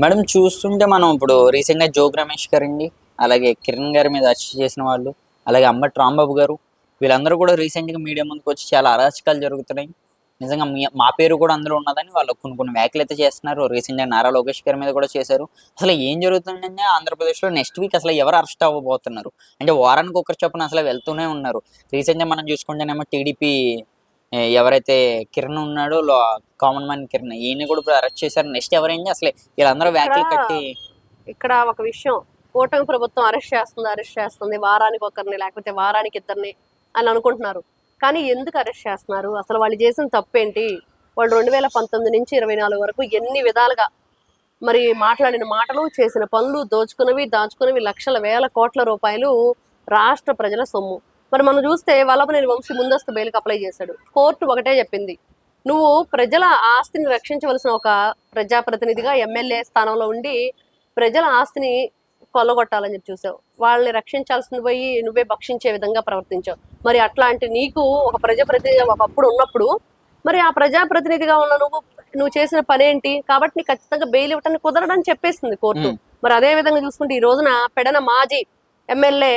Madam చూస్తుంటే మనం ఇప్పుడు రీసెంట్గా జోగ్ రమేష్ అండి అలాగే కిరణ్ గారి మీద అరెస్ట్ చేసిన వాళ్ళు అలాగే అంబటి రాంబాబు గారు వీళ్ళందరూ కూడా రీసెంట్గా మీడియా ముందుకు వచ్చి చాలా అరాచకాలు జరుగుతున్నాయి. నిజంగా మా పేరు కూడా అందులో ఉన్నదని వాళ్ళు కొన్ని కొన్ని వ్యాఖ్యలు అయితే చేస్తున్నారు. రీసెంట్గా నారా లోకేష్ గారి మీద కూడా చేశారు. అసలు ఏం జరుగుతుందంటే ఆంధ్రప్రదేశ్లో నెక్స్ట్ వీక్ అసలు ఎవరు అరెస్ట్ అవ్వబోతున్నారు? అంటే వారానికి ఒకరు చొప్పున అసలు వెళ్తూనే ఉన్నారు. రీసెంట్గా మనం చూసుకుంటేనేమో టీడీపీ ఎవరైతే కిరణ్ ఉన్నాడో కామన్ మ్యాన్ కిరణ్ ఈయన కూడా ఇప్పుడు అరెస్ట్ చేశారు. నెక్స్ట్ ఎవరైంది? అసలు వీళ్ళందరూ వ్యాఖ్యలు కట్టి ఇక్కడ ఒక విషయం. కూటమి ప్రభుత్వం అరెస్ట్ చేస్తుంది అరెస్ట్ చేస్తుంది. వారానికి ఒకరిని లేకపోతే వారానికి ఇద్దరిని అని అనుకుంటున్నారు. కానీ ఎందుకు అరెస్ట్ చేస్తున్నారు? అసలు వాళ్ళు చేసిన తప్పేంటి? వాళ్ళు రెండు వేల పంతొమ్మిది నుంచి ఇరవై నాలుగు వరకు ఎన్ని విధాలుగా మరి మాట్లాడిన మాటలు చేసిన పనులు దోచుకున్నవి దాచుకున్నవి లక్షల వేల కోట్ల రూపాయలు రాష్ట్ర ప్రజల సొమ్ము. మరి మనం చూస్తే వల్లభనేని వంశీ ముందస్తు బెయిల్కి అప్లై చేశాడు. కోర్టు ఒకటే చెప్పింది. నువ్వు ప్రజల ఆస్తిని రక్షించవలసిన ఒక ప్రజాప్రతినిధిగా ఎమ్మెల్యే స్థానంలో ఉండి ప్రజల ఆస్తిని కొల్లగొట్టాలని చెప్పి చూసావు. వాళ్ళని రక్షించాల్సింది పోయి నువ్వే భక్షించే విధంగా ప్రవర్తించావు. మరి అట్లాంటి నీకు ఒక ప్రజాప్రతినిధి ఒకప్పుడు ఉన్నప్పుడు మరి ఆ ప్రజాప్రతినిధిగా ఉన్న నువ్వు నువ్వు చేసిన పనేంటి కాబట్టి నీకు ఖచ్చితంగా బెయిల్ ఇవ్వటానికి కుదరడని చెప్పేసింది కోర్టు. మరి అదే విధంగా చూసుకుంటే ఈ రోజున పెడన మాజీ ఎమ్మెల్యే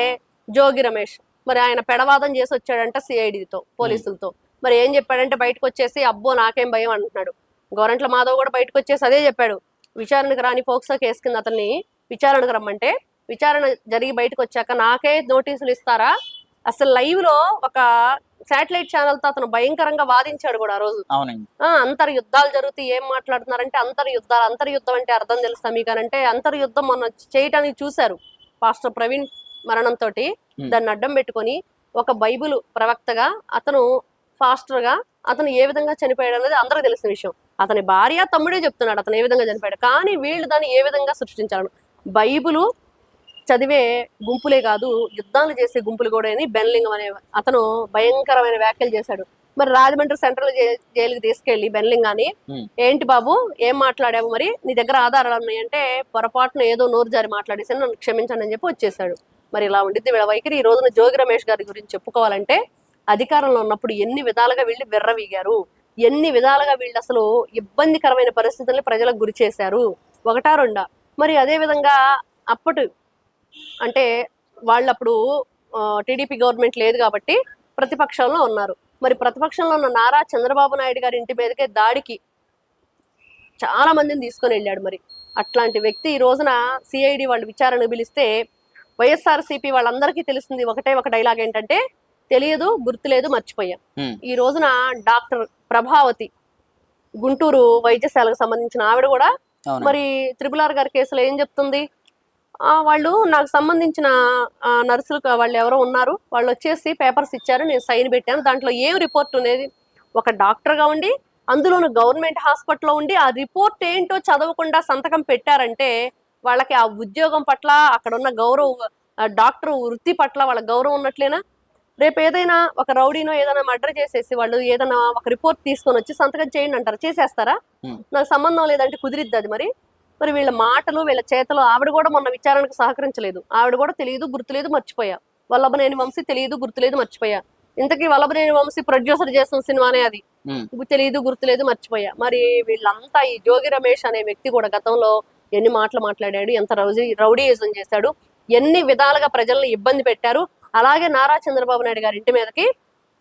జోగి రమేష్ మరి ఆయన పెడవాదం చేసి వచ్చాడంట సిఐడితో పోలీసులతో. మరి ఏం చెప్పాడంటే బయటకు వచ్చేసి అబ్బో నాకేం భయం అంటున్నాడు. గోరంట్ల మాధవ్ కూడా బయటకు వచ్చేసి అదే చెప్పాడు. విచారణకు రాని ఫోక్సో కేసు కింద అతన్ని విచారణకు రమ్మంటే విచారణ జరిగి బయటకు వచ్చాక నాకే నోటీసులు ఇస్తారా? అసలు లైవ్లో ఒక శాటిలైట్ ఛానల్తో అతను భయంకరంగా వాదించాడు కూడా ఆ రోజు. అంతర్ యుద్ధాలు జరుగుతాయి ఏం మాట్లాడుతున్నారంటే అంతర్ యుద్ధాలు అంతర్ యుద్ధం అంటే అర్థం తెలుసా మీకు అని అంటే అంతర్ యుద్ధం మొన్న చేయటానికి చూశారు. పాస్టర్ ప్రవీణ్ మరణంతో. దాన్ని అడ్డం పెట్టుకొని ఒక బైబిల్ ప్రవక్తగా అతను ఫాస్టర్గా అతను ఏ విధంగా చనిపోయాడు అనేది అందరికీ తెలిసిన విషయం. అతని భార్య తమ్ముడే చెప్తున్నాడు అతను ఏ విధంగా చనిపోయాడు. కానీ వీళ్ళు దాన్ని ఏ విధంగా సృష్టించారు? బైబిలు చదివే గుంపులే కాదు యుద్ధాలు చేసే గుంపులు కూడా అని బెన్లింగం అనే అతను భయంకరమైన వ్యాఖ్యలు చేశాడు. మరి రాజమండ్రి సెంట్రల్ జైలుకి తీసుకెళ్ళి బెన్లింగాని Hmm. ఏంటి బాబు ఏం మాట్లాడావు మరి? నీ దగ్గర ఆధారాలు ఉన్నాయంటే పొరపాటున ఏదో నోరు జారి మాట్లాడేసి నన్ను క్షమించండి అని చెప్పి వచ్చేసాడు మరి ఇలా ఉండిద్ది. వీళ్ళ వైఖరి ఈ రోజున జోగి రమేష్ గారి గురించి చెప్పుకోవాలంటే అధికారంలో ఉన్నప్పుడు ఎన్ని విధాలుగా వీళ్ళు విర్రవీగారు? ఎన్ని విధాలుగా వీళ్ళు అసలు ఇబ్బందికరమైన పరిస్థితుల్ని ప్రజలకు గురి చేశారు? ఒకటా రెండా? మరి అదే విధంగా అప్పటి అంటే వాళ్ళప్పుడు టీడీపీ గవర్నమెంట్ లేదు కాబట్టి ప్రతిపక్షంలో ఉన్నారు. మరి ప్రతిపక్షంలో ఉన్న నారా చంద్రబాబు నాయుడు గారి ఇంటి మీదకే దాడికి చాలా మందిని తీసుకొని వెళ్ళాడు మరి. అట్లాంటి వ్యక్తి ఈ రోజున సిఐడి వాళ్ళు విచారణ పిలిస్తే వైఎస్ఆర్సీపీ వాళ్ళందరికీ తెలిసింది ఒకటే ఒక డైలాగ్ ఏంటంటే తెలియదు గుర్తులేదు మర్చిపోయాం. ఈ రోజున డాక్టర్ ప్రభావతి గుంటూరు వైద్యశాలకు సంబంధించిన ఆవిడ కూడా మరి త్రిపుల్ ఆర్ గారి కేసులో ఏం చెప్తుంది? ఆ, వాళ్ళు నాకు సంబంధించిన నర్సులు వాళ్ళు ఎవరో ఉన్నారు. వాళ్ళు వచ్చేసి పేపర్స్ ఇచ్చారు నేను సైన్ పెట్టాను. దాంట్లో ఏం రిపోర్ట్ అనేది ఒక డాక్టర్గా ఉండి అందులోను గవర్నమెంట్ హాస్పిటల్లో ఉండి ఆ రిపోర్ట్ ఏంటో చదవకుండా సంతకం పెట్టారంటే వాళ్ళకి ఆ ఉద్యోగం పట్ల అక్కడ ఉన్న గౌరవం డాక్టర్ వృత్తి పట్ల వాళ్ళ గౌరవం ఉన్నట్లేనా? రేపు ఏదైనా ఒక రౌడీనో ఏదైనా మర్డర్ చేసేసి వాళ్ళు ఏదైనా ఒక రిపోర్ట్ తీసుకొని వచ్చి సంతకం చేయండి అంటారు? చేసేస్తారా. నాకు సంబంధం లేదంటే కుదిరిద్ది అది మరి. మరి వీళ్ళ మాటలు వీళ్ళ చేతలు ఆవిడ కూడా మొన్న విచారణకు సహకరించలేదు. ఆవిడ కూడా తెలియదు గుర్తులేదు మర్చిపోయా. వల్లభనేని వంశీ తెలియదు గుర్తులేదు మర్చిపోయా. ఇంతకీ వల్లభనేని వంశీ ప్రొడ్యూసర్ చేసిన సినిమానే అది. తెలియదు గుర్తులేదు మర్చిపోయా. మరి వీళ్ళంతా ఈ జోగి రమేష్ అనే వ్యక్తి కూడా గతంలో ఎన్ని మాటలు మాట్లాడాడు ఎంత రౌడీ రౌడీయిజం చేశాడు ఎన్ని విధాలుగా ప్రజల్ని ఇబ్బంది పెట్టారు. అలాగే నారా చంద్రబాబు నాయుడు గారి ఇంటి మీదకి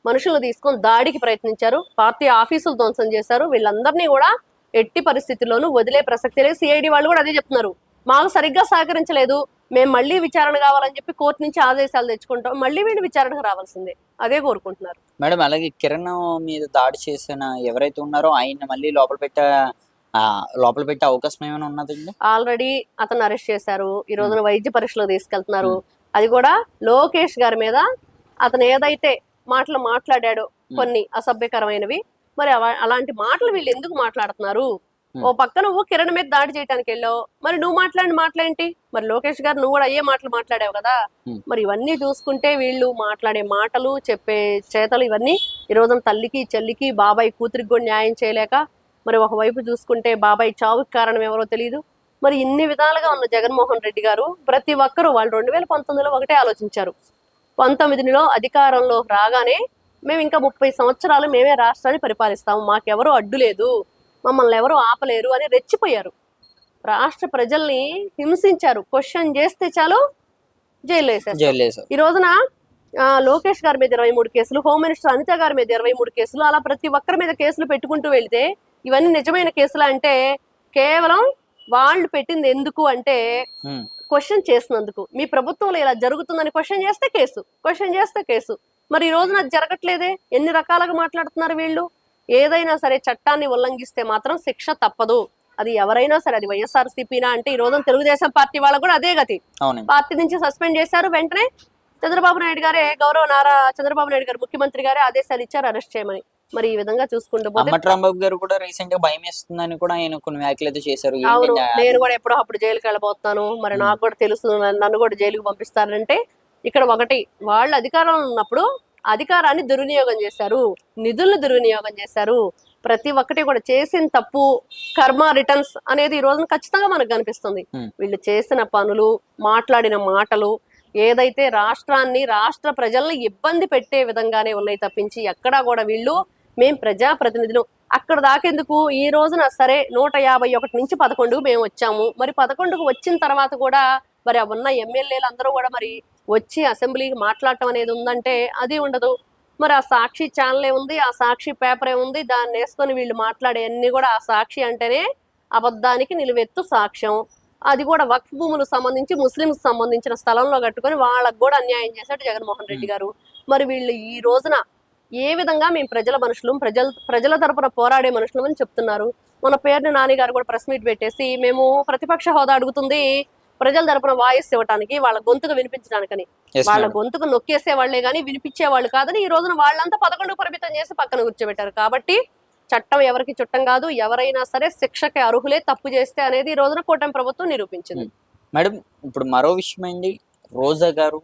మనుషులు తీసుకొని దాడికి ప్రయత్నించారు. పార్టీ ఆఫీసులు ధ్వంసం చేశారు. వీళ్ళందరినీ కూడా ఎట్టి పరిస్థితుల్లోనూ వదిలే ప్రసక్తి లేదు. సిఐడి వాళ్ళు కూడా అదే చెప్తున్నారు. మాకు సరిగ్గా సహకరించలేదు. మేము మళ్ళీ విచారణ కావాలని చెప్పి కోర్టు నుంచి ఆదేశాలు తెచ్చుకుంటాం. మళ్ళీ వీళ్ళు విచారణకు రావాల్సిందే. అదే కోరుకుంటున్నారు. మేడం అలాగే కిరణ్ మీద దాడి చేసిన ఎవరైతే ఉన్నారో ఆయన మళ్ళీ లోపల పెట్ట లోపల పెట్టే అవకాశం ఏమైనా ఉన్నదండి? ఆల్రెడీ అతను అరెస్ట్ చేశారు. ఈ రోజున వైద్య పరీక్షలు తీసుకెళ్తున్నారు. అది కూడా లోకేష్ గారి మీద అతను ఏదైతే మాటలు మాట్లాడాడో కొన్ని అసభ్యకరమైనవి మరి అలాంటి మాటలు వీళ్ళు ఎందుకు మాట్లాడుతున్నారు. ఓ పక్క నువ్వు కిరణ్ మీద దాడి చేయడానికి వెళ్ళావు. మరి నువ్వు మాట్లాడిన మాటలేంటి? మరి లోకేష్ గారు నువ్వు కూడా అయ్యే మాటలు మాట్లాడావు కదా. మరి ఇవన్నీ చూసుకుంటే వీళ్ళు మాట్లాడే మాటలు చెప్పే చేతలు ఇవన్నీ ఈ రోజున తల్లికి చెల్లికి బాబాయ్ కూతురికి కూడా న్యాయం చేయలేక మరి ఒకవైపు చూసుకుంటే బాబాయ్ చావుకి కారణం ఎవరో తెలియదు మరి ఇన్ని విధాలుగా ఉన్న జగన్మోహన్ రెడ్డి గారు ప్రతి ఒక్కరూ వాళ్ళు రెండు వేల పంతొమ్మిదిలో ఒకటే ఆలోచించారు. పంతొమ్మిదిలో అధికారంలో రాగానే మేము ఇంకా ముప్పై సంవత్సరాలు మేమే రాష్ట్రాన్ని పరిపాలిస్తాము మాకెవరూ అడ్డు లేదు మమ్మల్ని ఎవరు ఆపలేరు అని రెచ్చిపోయారు. రాష్ట్ర ప్రజల్ని హింసించారు. క్వశ్చన్ చేస్తే చాలు జైల్లో వేసేస్తారు ఈ రోజున లోకేష్ గారి మీద ఇరవై మూడు కేసులు హోమ్ మినిస్టర్ అనిత గారి మీద ఇరవై మూడు కేసులు అలా ప్రతి ఒక్కరి మీద కేసులు పెట్టుకుంటూ వెళ్తే ఇవన్నీ నిజమైన కేసులు అంటే కేవలం వాళ్ళు పెట్టింది ఎందుకు అంటే క్వశ్చన్ చేసినందుకు. మీ ప్రభుత్వంలో ఇలా జరుగుతుందని క్వశ్చన్ చేస్తే కేసు క్వశ్చన్ చేస్తే కేసు. మరి ఈ రోజున అది జరగట్లేదే? ఎన్ని రకాలుగా మాట్లాడుతున్నారు వీళ్ళు? ఏదైనా సరే చట్టాన్ని ఉల్లంఘిస్తే మాత్రం శిక్ష తప్పదు. అది ఎవరైనా సరే అది వైఎస్ఆర్సీపీనా అంటే ఈ రోజున తెలుగుదేశం పార్టీ వాళ్ళకు కూడా అదే గతి. పార్టీ నుంచి సస్పెండ్ చేశారు వెంటనే చంద్రబాబు నాయుడు గారే గౌరవ నారా చంద్రబాబు నాయుడు గారు ముఖ్యమంత్రి గారే ఆదేశాలు ఇచ్చారు అరెస్ట్ చేయమని. మరి ఈ విధంగా చూసుకుంటూ రాంబాబు గారు కూడా రీసెంట్గా భయం వేస్తుందని కూడా ఆయన కొన్ని వ్యాఖ్యలు అయితే చేశారు. అవును నేను కూడా ఎప్పుడో అప్పుడు జైలుకి వెళ్ళబోతున్నాను. మరి నాకు కూడా తెలుసు నన్ను- కూడా జైలుకి పంపిస్తారంటే ఇక్కడ ఒకటి వాళ్ళు అధికారంలో ఉన్నప్పుడు అధికారాన్ని దుర్వినియోగం చేశారు నిధులను దుర్వినియోగం చేశారు. ప్రతి ఒక్కటి కూడా చేసిన తప్పు కర్మ రిటర్న్స్ అనేది ఈ రోజున ఖచ్చితంగా మనకు కనిపిస్తుంది. వీళ్ళు చేసిన పనులు మాట్లాడిన మాటలు ఏదైతే రాష్ట్రాన్ని రాష్ట్ర ప్రజల్ని ఇబ్బంది పెట్టే విధంగానే ఉన్నాయి తప్పించి ఎక్కడా కూడా వీళ్ళు మేం ప్రజా ప్రతినిధులు అక్కడ దాకెందుకు? ఈ రోజున సరే నూట యాభై ఒకటి నుంచి పదకొండుకు మేము వచ్చాము. మరి పదకొండుకు వచ్చిన తర్వాత కూడా మరి ఉన్న ఎమ్మెల్యేలు అందరూ కూడా మరి వచ్చి అసెంబ్లీకి మాట్లాడటం అనేది ఉందంటే అది ఉండదు. మరి ఆ సాక్షి ఛానల్ ఉంది ఆ సాక్షి పేపరే ఉంది. దాన్ని వేసుకొని వీళ్ళు మాట్లాడే అన్ని కూడా ఆ సాక్షి అంటేనే అబద్ధానికి నిలువెత్తు సాక్ష్యం. అది కూడా వక్ఫ్ భూములకు సంబంధించి ముస్లింస్ సంబంధించిన స్థలంలో కట్టుకొని వాళ్ళకు కూడా అన్యాయం చేశాడు జగన్మోహన్ రెడ్డి గారు. మరి వీళ్ళు ఈ రోజున ఏ విధంగా మేము ప్రజల మనుషులు ప్రజల ప్రజల తరపున పోరాడే మనుషులు అని చెప్తున్నారు. మన పేరుని నాని గారు కూడా ప్రెస్ మీట్ పెట్టేసి మేము ప్రతిపక్ష హోదా అడుగుతుంది ప్రజల తరపున వాయిస్ ఇవ్వడానికి వాళ్ళ గొంతుకు వినిపించడానికని. వాళ్ళ. గొంతుకు నొక్కేసే వాళ్ళే గానీ వినిపించే వాళ్ళు కాదని ఈ రోజున వాళ్ళంతా పదకొండు పరిమితం చేసి పక్కన కూర్చోబెట్టారు. కాబట్టి చట్టం ఎవరికి చుట్టం కాదు ఎవరైనా సరే శిక్షకి అర్హులే తప్పు చేస్తే అనేది ఈ రోజున కూటమి ప్రభుత్వం నిరూపించింది. మేడం ఇప్పుడు మరో విషయం ఏంటి? రోజా గారు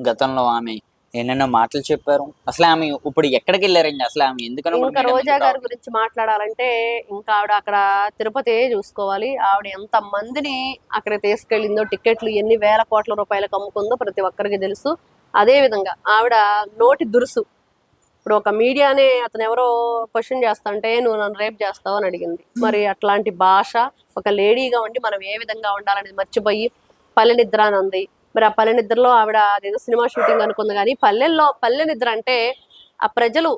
గతంలో ఆమె ఎన్నెన్నో మాటలు చెప్పారు. అసలు ఆమె ఇప్పుడు ఎక్కడికి వెళ్ళారండి అసలు ఆమె ఎందుకని ఇంకా రోజా గారి గురించి మాట్లాడాలంటే ఇంకా ఆవిడ అక్కడ తిరుపతి చూసుకోవాలి. ఆవిడ ఎంత మందిని అక్కడ తీసుకెళ్ళిందో టికెట్లు ఎన్ని వేల కోట్ల రూపాయలకు అమ్ముకుందో ప్రతి ఒక్కరికి తెలుసు. అదే విధంగా ఆవిడ నోటి దురుసు. ఇప్పుడు ఒక మీడియానే అతను ఎవరో క్వశ్చన్ చేస్తాంటే నువ్వు నన్ను రేప్ చేస్తావు అని అడిగింది. మరి అట్లాంటి భాష ఒక లేడీగా ఉండి మనం ఏ విధంగా ఉండాలనేది మర్చిపోయి పల్లె నిద్ర అని ఉంది మరి ఆ పల్లె నిద్రలో ఆవిడ అదేదో సినిమా షూటింగ్ అనుకుంది కానీ పల్లెల్లో పల్లె నిద్ర అంటే ఆ ప్రజలు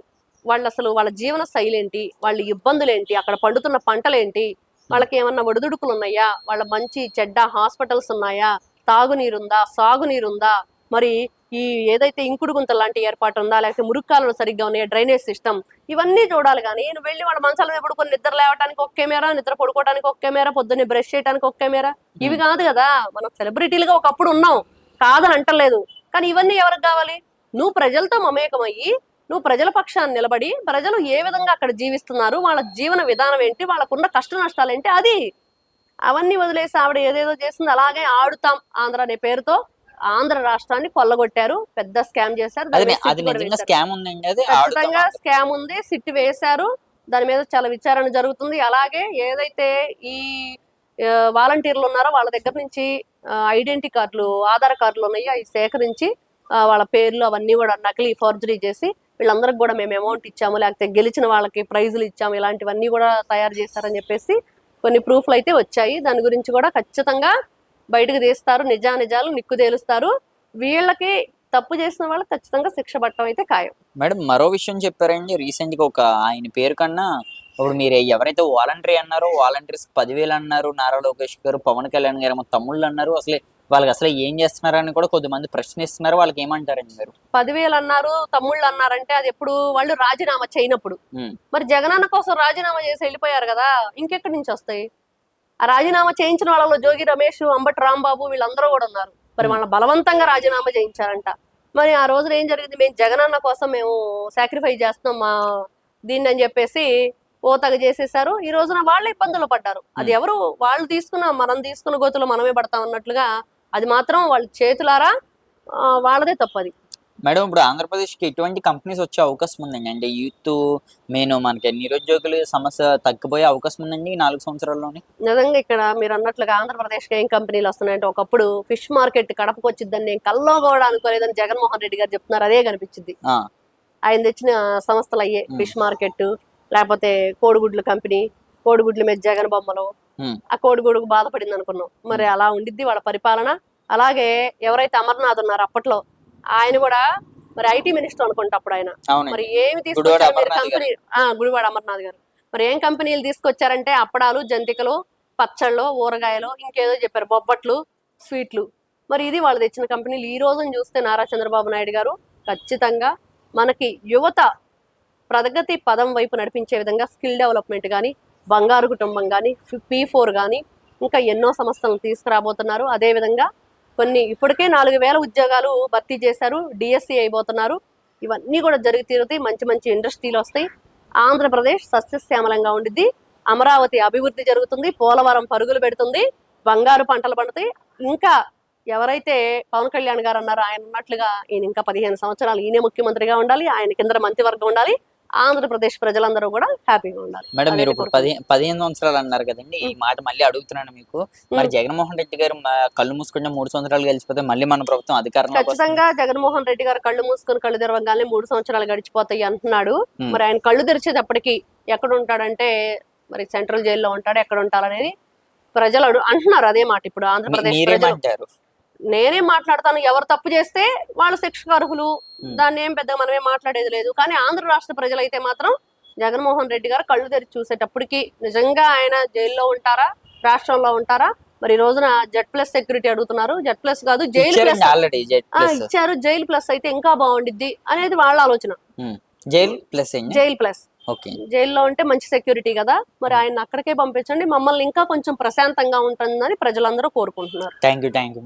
వాళ్ళు అసలు వాళ్ళ జీవన శైలి ఏంటి వాళ్ళ ఇబ్బందులు ఏంటి అక్కడ పండుతున్న పంటలేంటి వాళ్ళకి ఏమన్నా ఒడిదుడుకులు ఉన్నాయా వాళ్ళ మంచి చెడ్డ హాస్పిటల్స్ ఉన్నాయా తాగునీరుందా సాగునీరుందా మరి ఈ ఏదైతే ఇంకుడు గుంత లాంటి ఏర్పాటు ఉందా లేకపోతే మురుక్కాలు సరిగ్గా ఉన్నాయా డ్రైనేజ్ సిస్టమ్ ఇవన్నీ చూడాలి కానీ నేను వెళ్ళి వాళ్ళ మంచాల మీద పడుకొని నిద్ర లేవడానికి ఒక కెమెరా నిద్ర పడుకోవడానికి ఒక కెమెరా పొద్దున్నే బ్రష్ చేయడానికి ఒక కెమెరా. ఇవి కాదు కదా మనం సెలబ్రిటీలుగా ఒకప్పుడు ఉన్నాం కాదని అంటలేదు. కానీ ఇవన్నీ ఎవరికి కావాలి? నువ్వు ప్రజలతో మమేకమయ్యి నువ్వు ప్రజల పక్షాన్ని నిలబడి ప్రజలు ఏ విధంగా అక్కడ జీవిస్తున్నారు వాళ్ళ జీవన విధానం ఏంటి వాళ్ళకున్న కష్ట నష్టాలు ఏంటి అది అవన్నీ వదిలేసి ఆవిడ ఏదేదో చేసింది అలాగే ఆడుతాం ఆంధ్ర అనే పేరుతో ఆంధ్ర రాష్ట్రాన్ని కొల్లగొట్టారు పెద్ద స్కామ్ చేశారు ఖచ్చితంగా స్కామ్ ఉంది సిట్ వేశారు దాని మీద చాలా విచారణ జరుగుతుంది. అలాగే ఏదైతే ఈ వాలంటీర్లు ఉన్నారో వాళ్ళ దగ్గర నుంచి ఐడెంటిటీ కార్డులు ఆధార్ కార్డులు ఉన్నాయో అవి సేకరించి వాళ్ళ పేర్లు అవన్నీ కూడా నకిలీ ఫోర్జరీ చేసి వీళ్ళందరికి కూడా మేము అమౌంట్ ఇచ్చాము లేకపోతే గెలిచిన వాళ్ళకి ప్రైజులు ఇచ్చాము ఇలాంటివన్నీ కూడా తయారు చేశారని చెప్పేసి కొన్ని ప్రూఫ్లు అయితే వచ్చాయి. దాని గురించి కూడా ఖచ్చితంగా బయటకు తీస్తారు నిజా నిజాలు నిక్కు తేలుస్తారు. వీళ్ళకి తప్పు చేసిన వాళ్ళకి ఖచ్చితంగా శిక్ష పట్టడం అయితే ఖాయం. మేడం మరో విషయం చెప్పారండి. రీసెంట్గా ఒక ఆయన పేరు కన్నా ఇప్పుడు మీరు ఎవరైతే వాలంటరీ అన్నారో వాలంటీర్స్ పదివేలు అన్నారు నారా లోకేష్ గారు పవన్ కళ్యాణ్ గారు ఏమో తమ్ముళ్ళు అన్నారు అసలు వాళ్ళకి అసలు ఏం చేస్తున్నారని కూడా కొద్దిమంది ప్రశ్నిస్తున్నారు. వాళ్ళకి ఏమంటారండి మీరు? పదివేలు అన్నారు తమ్ముళ్ళు అన్నారంటే అది ఎప్పుడు వాళ్ళు రాజీనామా చేయనప్పుడు. మరి జగనన్న కోసం రాజీనామా చేసి వెళ్ళిపోయారు కదా ఇంకెక్కడి నుంచి వస్తాయి? ఆ రాజీనామా చేయించిన వాళ్ళలో జోగి రమేష్ అంబటి రాంబాబు వీళ్ళందరూ కూడా ఉన్నారు. మరి వాళ్ళ బలవంతంగా రాజీనామా చేయించారంట. మరి ఆ రోజున ఏం జరిగింది? మేము జగనన్న కోసం మేము సాక్రిఫైస్ చేస్తున్నాం మా దీన్ని అని చెప్పేసి ఓ తగ చేసేసారు ఈ రోజున వాళ్ళే ఇబ్బందులు పడ్డారు. అది ఎవరు? వాళ్ళు తీసుకున్న మనం తీసుకున్న గోతులు మనమే పడతాం అన్నట్లుగా అది మాత్రం వాళ్ళ చేతులారా వాళ్ళదే తప్పది మేడం ఇప్పుడు ఆంధ్రప్రదేశ్కి ఎటువంటి కంపెనీస్ వచ్చే అవకాశం ఉందండి? అంటే యూత్ మెయిన్ మనకి నిరుద్యోగుల సమస్య తగ్గిపోయే అవకాశం ఉందండి ఈ నాలుగు సంవత్సరాల్లోని? నిజంగా ఇక్కడ మీరు అన్నట్లుగా ఆంధ్రప్రదేశ్ ఏం కంపెనీలు వస్తున్నాయంటే ఒకప్పుడు ఫిష్ మార్కెట్ కడపకు వచ్చిద్దని నేను కల్లో కూడా అనుకోలేదని జగన్మోహన్ రెడ్డి గారు చెప్తున్నారు. అదే కనిపించింది. ఆయన తెచ్చిన సంస్థలు అయ్యే. ఫిష్ మార్కెట్ లేకపోతే కోడిగుడ్ల కంపెనీ కోడిగుడ్ల మీద జగన్ బొమ్మలు. ఆ కోడిగూడుకు బాధపడింది అనుకున్నాం మరి అలా ఉండిద్ది వాళ్ళ పరిపాలన. అలాగే ఎవరైతే అమర్నాథ్ ఉన్నారో అప్పట్లో ఆయన కూడా మరి ఐటీ మినిస్టర్ అనుకుంటా అప్పుడు ఆయన. మరి ఏమి తీసుకొచ్చారు మీరు? కంపెనీ గుడివాడ అమర్నాథ్ గారు. మరి ఏం కంపెనీలు తీసుకొచ్చారంటే అప్పడాలు జంతికలు పచ్చళ్ళు ఊరగాయలు ఇంకేదో చెప్పారు. బొబ్బట్లు స్వీట్లు. మరి ఇది వాళ్ళు తెచ్చిన కంపెనీలు. ఈ రోజున చూస్తే నారా చంద్రబాబు నాయుడు గారు ఖచ్చితంగా మనకి యువత ప్రగతి పదం వైపు నడిపించే విధంగా స్కిల్ డెవలప్మెంట్ కానీ బంగారు కుటుంబం కానీ పీ ఫోర్ కానీ ఇంకా ఎన్నో సంస్థలను తీసుకురాబోతున్నారు. అదేవిధంగా కొన్ని ఇప్పటికే నాలుగు వేల ఉద్యోగాలు భర్తీ చేశారు డిఎస్సి అయిపోతున్నారు. ఇవన్నీ కూడా జరిగి తీరుతాయి మంచి మంచి ఇండస్ట్రీలు వస్తాయి. ఆంధ్రప్రదేశ్ సస్యశ్యామలంగా ఉండిద్ది. అమరావతి అభివృద్ధి జరుగుతుంది పోలవరం పరుగులు పెడుతుంది బంగారు పంటలు పండుతాయి. ఇంకా ఎవరైతే పవన్ కళ్యాణ్ గారు అన్నారో ఆయన ఉన్నట్లుగా ఈయన ఇంకా పదిహేను సంవత్సరాలు ఈయనే ముఖ్యమంత్రిగా ఉండాలి ఆయన కింద మంత్రివర్గం ఉండాలి. ఆంధ్రప్రదేశ్ ప్రజలందరూ కూడా హ్యాపీగా ఉండాలి. మేడం మీరు ఇప్పుడు పది పదిహేను సంవత్సరాలు అన్నారు కదండి ఈ మాట మళ్ళీ అడుగుతున్నాను మీకు. మరి జగన్మోహన్ రెడ్డి గారు కళ్ళు మూసుకుంటే మూడు సంవత్సరాలు గెలిచిపోతే మళ్ళీ మన ప్రభుత్వం వస్తుంది. ఖచ్చితంగా జగన్మోహన్ రెడ్డి గారు కళ్ళు మూసుకొని కళ్ళు తెరవగానే మూడు సంవత్సరాలు గడిచిపోతాయి అంటున్నాడు. మరి ఆయన కళ్ళు తెరిచేటప్పటికి ఎక్కడ ఉంటాడంటే మరి సెంట్రల్ జైల్లో ఉంటాడు ఎక్కడ ఉంటాడనేది ప్రజలు అడు- అంటున్నారు అదే మాట ఇప్పుడు ఆంధ్రప్రదేశ్ ప్రజలు. నేనే మాట్లాడతాను ఎవరు తప్పు చేస్తే వాళ్ళు శిక్షకు అర్హులు. దాన్ని ఏం పెద్దగా మనమే మాట్లాడేది లేదు. కానీ ఆంధ్ర రాష్ట్ర ప్రజలైతే మాత్రం జగన్మోహన్ రెడ్డి గారు కళ్ళు తెరిచి చూసేటప్పటికి నిజంగా ఆయన జైల్లో ఉంటారా రాష్ట్రంలో ఉంటారా? మరి ఈ రోజున జెడ్ ప్లస్ సెక్యూరిటీ అడుగుతున్నారు. జెడ్ ప్లస్ కాదు జైలు ప్లస్ ఇచ్చారు. జైలు ప్లస్ అయితే ఇంకా బాగుండిద్ది అనేది వాళ్ళ ఆలోచన. Jail plus jail plus. జైల్లో ఉంటే మంచి సెక్యూరిటీ కదా. మరి ఆయన అక్కడికే పంపించండి. మమ్మల్ని ఇంకా కొంచెం ప్రశాంతంగా ఉంటుందని ప్రజలందరూ కోరుకుంటున్నారు. Thank you thank you